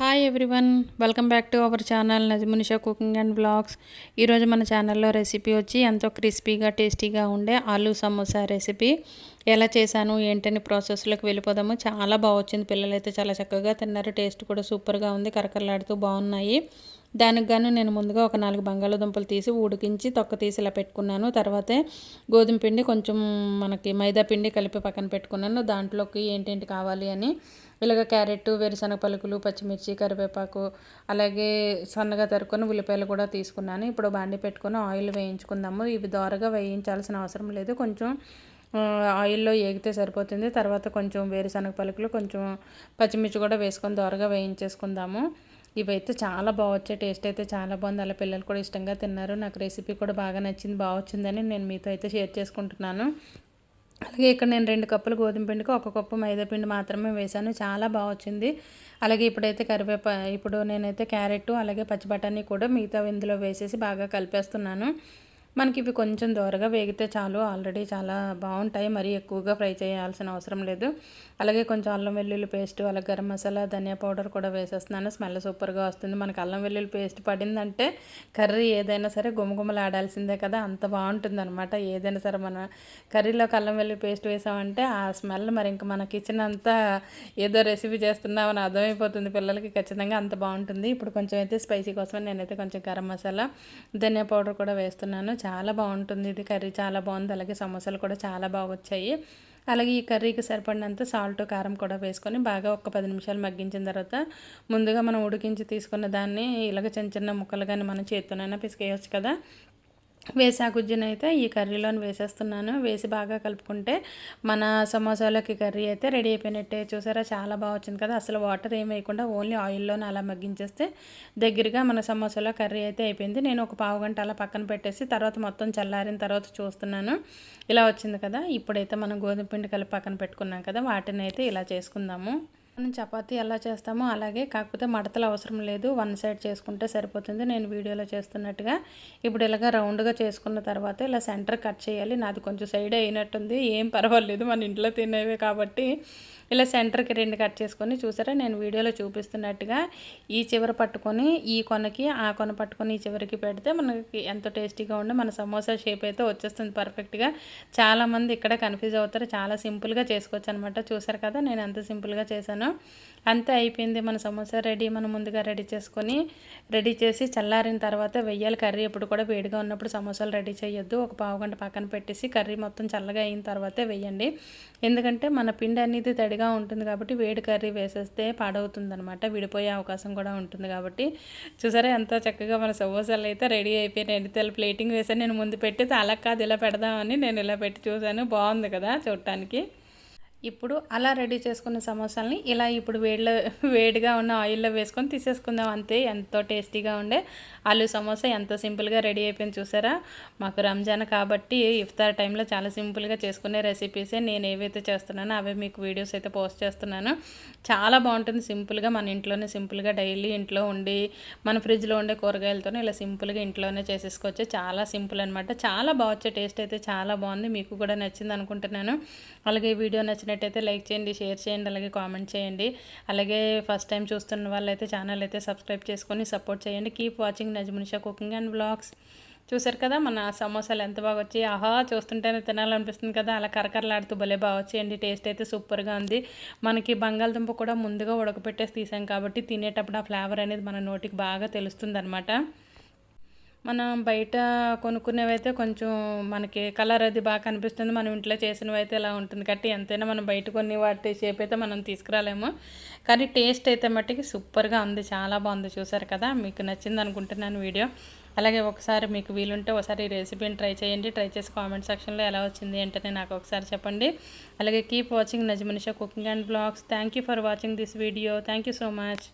Hi everyone welcome back to our channel Najmunisha cooking and blogs ఈరోజు మన ఛానల్లో recipe వచ్చి ఎంతో క్రిస్పీగా టేస్టీగా ఉండే ఆలూ సమోసా రెసిపీ ఎలా చేశాను ఏంటని ప్రాసెస్లోకి వెళ్ళిపోదాము. చాలా బాగా వచ్చింది పిల్లలైతే చాలా చక్కగా తిన్నారు. టేస్ట్ కూడా సూపర్గా ఉంది కరకరలాడుతూ బాగున్నాయి. దానికి గాను నేను ముందుగా ఒక నాలుగు బంగాళాదుంపలు తీసి ఉడికించి తొక్క తీసి ఇలా పెట్టుకున్నాను. తర్వాతే గోధుమ పిండి కొంచెం మనకి మైదా పిండి కలిపి పక్కన పెట్టుకున్నాను. దాంట్లోకి ఏంటేంటి కావాలి అని ఇలాగ క్యారెట్ వేరుశనగ పలుకులు పచ్చిమిర్చి కరివేపాకు అలాగే సన్నగా తరుక్కొని ఉల్లిపాయలు కూడా తీసుకున్నాను. ఇప్పుడు బాండి పెట్టుకొని ఆయిల్ వేయించుకుందాము. ఇవి దోరగా వేయించాల్సిన అవసరం లేదు. కొంచెం ఆయిల్లో ఏగితే సరిపోతుంది. తర్వాత కొంచెం వేరుశనగ పలుకులు కొంచెం పచ్చిమిర్చి కూడా వేసుకొని దోరగా వేయించేసుకుందాము. ఇవైతే చాలా బాగా టేస్ట్ అయితే చాలా బాగుంది. అలా పిల్లలు కూడా ఇష్టంగా తిన్నారు. నాకు రెసిపీ కూడా బాగా నచ్చింది బాగా వచ్చిందని నేను మీతో అయితే షేర్ చేసుకుంటున్నాను. అలాగే ఇక్కడ నేను రెండు కప్పులు గోధుమ పిండికి ఒక కప్పు మైదా పిండి మాత్రమే వేశాను. చాలా బాగా వచ్చింది అలాగే ఇప్పుడైతే కరివేపా ఇప్పుడు నేనైతే క్యారెట్ అలాగే పచ్చి బఠానీ కూడా మిగతా ఇందులో వేసేసి బాగా కలిపేస్తున్నాను. మనకి ఇవి కొంచెం దోరగా వేగితే చాలు. ఆల్రెడీ చాలా బాగుంటాయి. మరీ ఎక్కువగా ఫ్రై చేయాల్సిన అవసరం లేదు. అలాగే కొంచెం అల్లం వెల్లుల్లి పేస్ట్ అలాగే గరం మసాలా ధనియా పౌడర్ కూడా వేసేస్తున్నాను. స్మెల్ సూపర్గా వస్తుంది. మనకి అల్లం వెల్లుల్లి పేస్ట్ పడిందంటే కర్రీ ఏదైనా సరే గుమగుమలాడాల్సిందే కదా. అంత బాగుంటుంది అనమాట ఏదైనా సరే మన కర్రీలోకి అల్లం వెల్లుల్లి పేస్ట్ వేసామంటే ఆ స్మెల్ మరి ఇంకా మన కిచెన్ అంతా ఏదో రెసిపీ చేస్తున్నామని అర్థమైపోతుంది. పిల్లలకి ఖచ్చితంగా అంత బాగుంటుంది. ఇప్పుడు కొంచెం అయితే స్పైసీ కోసం నేనైతే కొంచెం గరం మసాలా ధనియా పౌడర్ కూడా వేస్తున్నాను. చాలా బాగుంటుంది. ఇది కర్రీ చాలా బాగుంది. అలాగే సమోసాలు కూడా చాలా బాగా వచ్చాయి అలాగే ఈ కర్రీకి సరిపడినంత సాల్ట్ కారం కూడా వేసుకొని బాగా ఒక పది నిమిషాలు మగ్గించిన తర్వాత ముందుగా మనం ఉడికించి తీసుకున్న దాన్ని ఇలాగ చిన్న చిన్న ముక్కలు కానీ మనం చేత్తోనైనా పిసికేయచ్చు కదా. వేసా గుజ్జును అయితే ఈ కర్రీలోని వేసేస్తున్నాను. వేసి బాగా కలుపుకుంటే మన సమోసాలోకి కర్రీ అయితే రెడీ అయిపోయినట్టే. చూసారా? చాలా బాగా వచ్చింది కదా. అసలు వాటర్ ఏం వేయకుండా ఓన్లీ ఆయిల్లోనే అలా మగ్గించేస్తే దగ్గరగా మన సమోసాలో కర్రీ అయితే అయిపోయింది. నేను ఒక పావు గంట అలా పక్కన పెట్టేసి తర్వాత మొత్తం చల్లారిన తర్వాత చూస్తున్నాను. ఇలా వచ్చింది కదా. ఇప్పుడైతే మనం గోధుమ పిండి కలిపి పక్కన పెట్టుకున్నాం కదా. వాటిని అయితే ఇలా చేసుకుందాము. మనం చపాతీ ఎలా చేస్తామో అలాగే కాకపోతే మడతలు అవసరం లేదు. వన్ సైడ్ చేసుకుంటే సరిపోతుంది. నేను వీడియోలో చేస్తున్నట్టుగా. ఇప్పుడు ఇలాగ రౌండ్గా చేసుకున్న తర్వాత ఇలా సెంటర్ కట్ చేయాలి. నాది కొంచెం సైడ్ అయినట్టుంది. ఏం పర్వాలేదు. మన ఇంట్లో తినేవే కాబట్టి ఇలా సెంటర్కి రెండు కట్ చేసుకొని చూసారా? నేను వీడియోలో చూపిస్తున్నట్టుగా ఈ చివర పట్టుకొని ఈ కొనకి ఆ కొన పట్టుకొని ఈ చివరికి పెడితే మనకి ఎంతో టేస్టీగా ఉండే మన సమోసా షేప్ అయితే వచ్చేస్తుంది పర్ఫెక్ట్గా. చాలామంది ఇక్కడ కన్ఫ్యూజ్ అవుతారు. చాలా సింపుల్గా చేసుకోవచ్చు అనమాట చూసారు కదా? నేను ఎంత సింపుల్గా చేశాను. అంతే అయిపోయింది. మన సమోసా రెడీ మనం ముందుగా రెడీ చేసుకొని రెడీ చేసి చల్లారిన తర్వాత వెయ్యాలి. కర్రీ ఎప్పుడు కూడా వేడిగా ఉన్నప్పుడు సమోసాలు రెడీ చేయొద్దు. ఒక పావు గంట పక్కన పెట్టేసి కర్రీ మొత్తం చల్లగా అయిన తర్వాతే వెయ్యండి ఎందుకంటే మన పిండి అనేది తడిగా ఉంటుంది కాబట్టి వేడి కర్రీ వేసేస్తే పాడవుతుంది అనమాట విడిపోయే అవకాశం కూడా ఉంటుంది కాబట్టి. చూసారా ఎంత చక్కగా మన సమోసాలు అయితే రెడీ అయిపోయినాయి. తెల్ల ప్లేటింగ్ వేసాను. నేను ముందు పెట్టి అలా కాదు ఇలా పెడదామని నేను ఇలా పెట్టి చూశాను. బాగుంది కదా చూడటానికి. ఇప్పుడు అలా రెడీ చేసుకున్న సమోసాలని ఇలా ఇప్పుడు వేడిలో వేడిగా ఉన్న ఆయిల్లో వేసుకొని తీసేసుకుందాం అంతే. ఎంతో టేస్టీగా ఉండే ఆలు సమోసా ఎంత సింపుల్గా రెడీ అయిపోయింది చూసారా? మాకు రంజాన్ కాబట్టి ఇఫ్తార్ టైంలో చాలా సింపుల్గా చేసుకునే రెసిపీసే నేను ఏవైతే చేస్తున్నానో అవే మీకు వీడియోస్ అయితే పోస్ట్ చేస్తున్నాను. చాలా బాగుంటుంది సింపుల్గా మన ఇంట్లోనే సింపుల్గా డైలీ ఇంట్లో ఉండి మన ఫ్రిడ్జ్లో ఉండే కూరగాయలతోనే ఇలా సింపుల్గా ఇంట్లోనే చేసేసుకోవచ్చు. చాలా సింపుల్ అనమాట చాలా బాగా టేస్ట్ అయితే చాలా బాగుంది. మీకు కూడా నచ్చింది అనుకుంటున్నాను. అలాగే వీడియో నచ్చిన నచ్చినట్టయితే లైక్ చేయండి షేర్ చేయండి అలాగే కామెంట్ చేయండి. అలాగే ఫస్ట్ టైం చూస్తున్న వాళ్ళైతే ఛానల్ అయితే సబ్స్క్రైబ్ చేసుకొని సపోర్ట్ చేయండి. Keep watching Najmunisha cooking and blogs చూసారు కదా మన సమోసాలు ఎంత బాగా వచ్చి ఆహా చూస్తుంటేనే తినాలనిపిస్తుంది కదా. అలా కరకరలాడుతూ భలే బాగా వచ్చేయండి. టేస్ట్ అయితే సూపర్గా ఉంది. మనకి బంగాళదుంప కూడా ముందుగా ఉడకపెట్టేసి తీసాం కాబట్టి తినేటప్పుడు ఆ ఫ్లేవర్ అనేది మన నోటికి బాగా తెలుస్తుంది అనమాట మనం బయట కొనుక్కునేవైతే కొంచెం మనకి కలర్ అది బాగా కనిపిస్తుంది. మనం ఇంట్లో చేసినవి అయితే ఇలా ఉంటుంది. కాబట్టి ఎంతైనా మనం బయట కొన్ని వాటి షేప్ అయితే మనం తీసుకురాలేము. కానీ టేస్ట్ అయితే మట్టికి సూపర్గా ఉంది. చాలా బాగుంది. చూసారు కదా? మీకు నచ్చింది అనుకుంటున్నాను వీడియో. అలాగే ఒకసారి మీకు వీలుంటే ఒకసారి ఈ రెసిపీని ట్రై చేయండి. ట్రై చేసి కామెంట్ సెక్షన్లో ఎలా వచ్చింది ఏంటనే నాకు ఒకసారి చెప్పండి. అలాగే keep watching Najmunisha cooking and blogs thank you for watching this video thank you so much